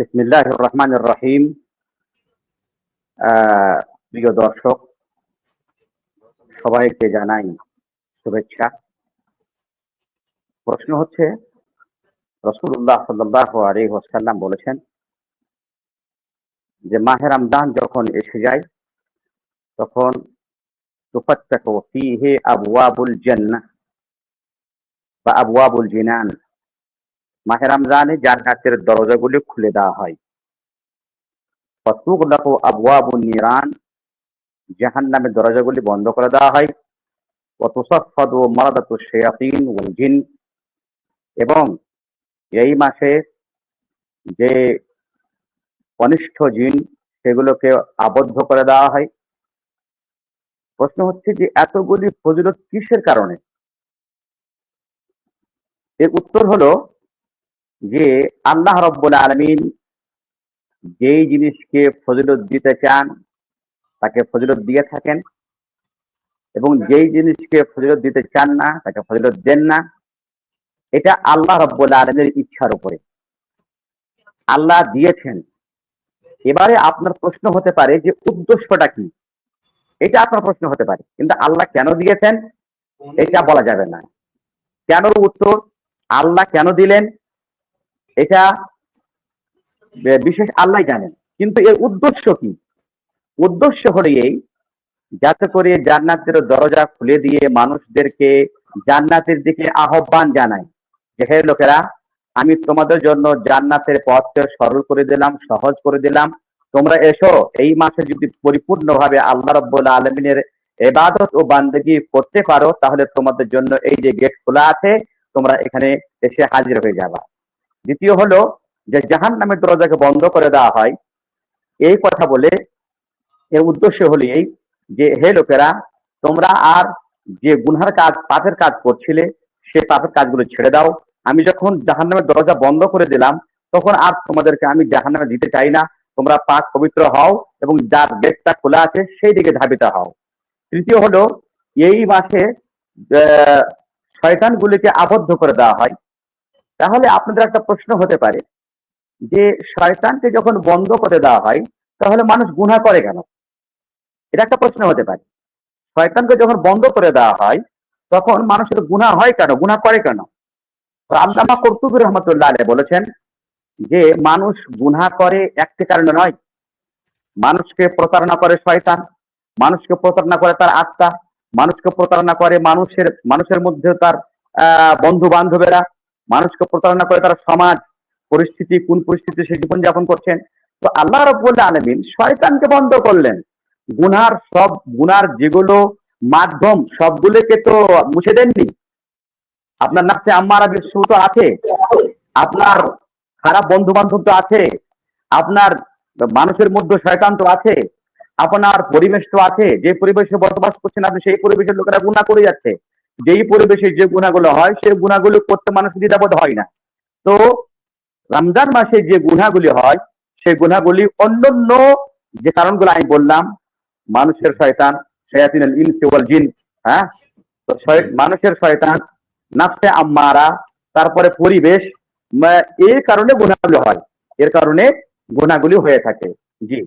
বিসমিল্লাহ রহমান রহিম প্রিয় দর্শক, সবাইকে জানাই শুভেচ্ছা। প্রশ্ন হচ্ছে রসুল্লাহ সাল্লাহ আলী ওসাল্লাম বলেছেন যে, মাহে রমজান যখন এসে যায়, তখন তুফাত্তাকু ফীহি আবওয়াবুল জান্নাহ বা আবওয়াবুল জিনান। মাহে রমজানে জান্নাতের দরজাগুলি খুলে দেওয়া হয়। ফতুগলাকু আবওয়াবুন নিরান জাহান্নামের দরজাগুলি বন্ধ করে দেওয়া হয়। ওয়াতুসাফফাদু মারাদাতু শায়াতিন ওয়াল জিন। এবং এই মাসে যে অনিষ্ঠ জিন, সেগুলোকে আবদ্ধ করে দেওয়া হয়। প্রশ্ন হচ্ছে যে, এতগুলি ফজিলত কিসের কারণে? এর উত্তর হলো যে আল্লাহ রব্বুল আলমিন যেই জিনিসকে ফজিলত দিতে চান, তাকে ফজিলত দিয়ে থাকেন। এবং যেই জিনিসকে ফজিলত দিতে চান না, তাকে ফজিলত দেন না। এটা আল্লাহ রব্বুল আলমের ইচ্ছার উপরে। আল্লাহ দিয়েছেন। এবারে আপনার প্রশ্ন হতে পারে যে উদ্দেশ্যটা কি? এটা আপনার প্রশ্ন হতে পারে। কিন্তু আল্লাহ কেন দিয়েছেন? এটা বলা যাবে না। কেন উত্তর? আল্লাহ কেন দিলেন? এটা বিশেষ আল্লাহ জানেন। কিন্তু এর উদ্দেশ্য কি? উদ্দেশ্য হলো এই, যাতে করে জান্নাতের দরজা খুলে দিয়ে মানুষদেরকে জান্নাতের দিকে আহ্বান জানায় যে লোকেরা, আমি তোমাদের জন্য জান্নাতের পথকে সরল করে দিলাম, সহজ করে দিলাম। তোমরা এসো, এই মাসে যদি পরিপূর্ণভাবে আল্লাহ রব্বুল আলমিনের এবাদত ও বান্দেগি করতে পারো, তাহলে তোমাদের জন্য এই যে গেট খোলা আছে, তোমরা এখানে এসে হাজির হয়ে যাবা। দ্বিতীয় হলো যে জাহান নামের দরজাকে বন্ধ করে দেওয়া হয়। এই কথা বলে এর উদ্দেশ্য হলো এই যে, হে লোকেরা, তোমরা আর যে গুনহার কাজ, পাপের কাজ করছিলে, সে পাপের কাজগুলো ছেড়ে দাও। আমি যখন জাহান নামের দরজা বন্ধ করে দিলাম, তখন আর তোমাদেরকে আমি জাহান নামে দিতে চাই না। তোমরা পাক পবিত্র হও এবং যার গেটটা খোলা আছে সেই দিকে ধাবিত হও। তৃতীয় হলো, এই মাসে শয়তানগুলিকে আবদ্ধ করে দেওয়া হয়। তাহলে আপনাদের একটা প্রশ্ন হতে পারে, যে শয়তানকে যখন বন্ধ করে দেওয়া হয়, তাহলে মানুষ গুনাহ করে কেন? এটা একটা প্রশ্ন হতে পারে। শয়তানকে যখন বন্ধ করে দেওয়া হয়, তখন মানুষের গুনাহ হয় কেন? গুনাহ করে কেন? আল্লামা কর্তুবী রহমতুল্লাহ আলাইহি বলেছেন যে, মানুষ গুনাহ করে একটি কারণে নয়। মানুষকে প্রতারণা করে শয়তান, মানুষকে প্রতারণা করে তার আত্মা, মানুষকে প্রতারণা করে মানুষের মানুষের মধ্যে তার, আহ বন্ধু বান্ধবেরা মানুষকে প্রতারণা করে তার সমাজ, পরিস্থিতি, কোন পরিস্থিতি সে জীবনযাপন করছেন। তো আল্লাহ রব্বুল আলমিন শয়তানকে বন্ধ করলেন। গুনার সব, গুনার যেগুলো মাধ্যম, সবগুলোকে তো মুছে দেননি। আপনার নাচে আম্মারা বিশ্ব তো আছে। আপনার খারাপ বন্ধু বান্ধব তো আছে। আপনার মানুষের মধ্যে শয়তান তো আছে। আপনার পরিবেশ তো আছে। যে পরিবেশে বসবাস করছেন আপনি, সেই পরিবেশের লোকেরা গুণা করে যাচ্ছে। যেই পরিবেশে যে গুণাগুলো হয় সেই গুণাগুলো করতে মানুষ দ্বিধাবোধ হয় না। তো রমজান মাসে যে গুণাগুলি হয় সেই গুণাগুলি অন্যান্য যে কারণগুলো আমি বললাম, মানুষের শয়তান শয়াতিন জিন হ্যাঁ? মানুষের শয়তান, নাফসে আম্মারা, তারপরে পরিবেশ এর কারণে গুণাগুলো হয়। এর কারণে গুণাগুলি হয়ে থাকে। জি।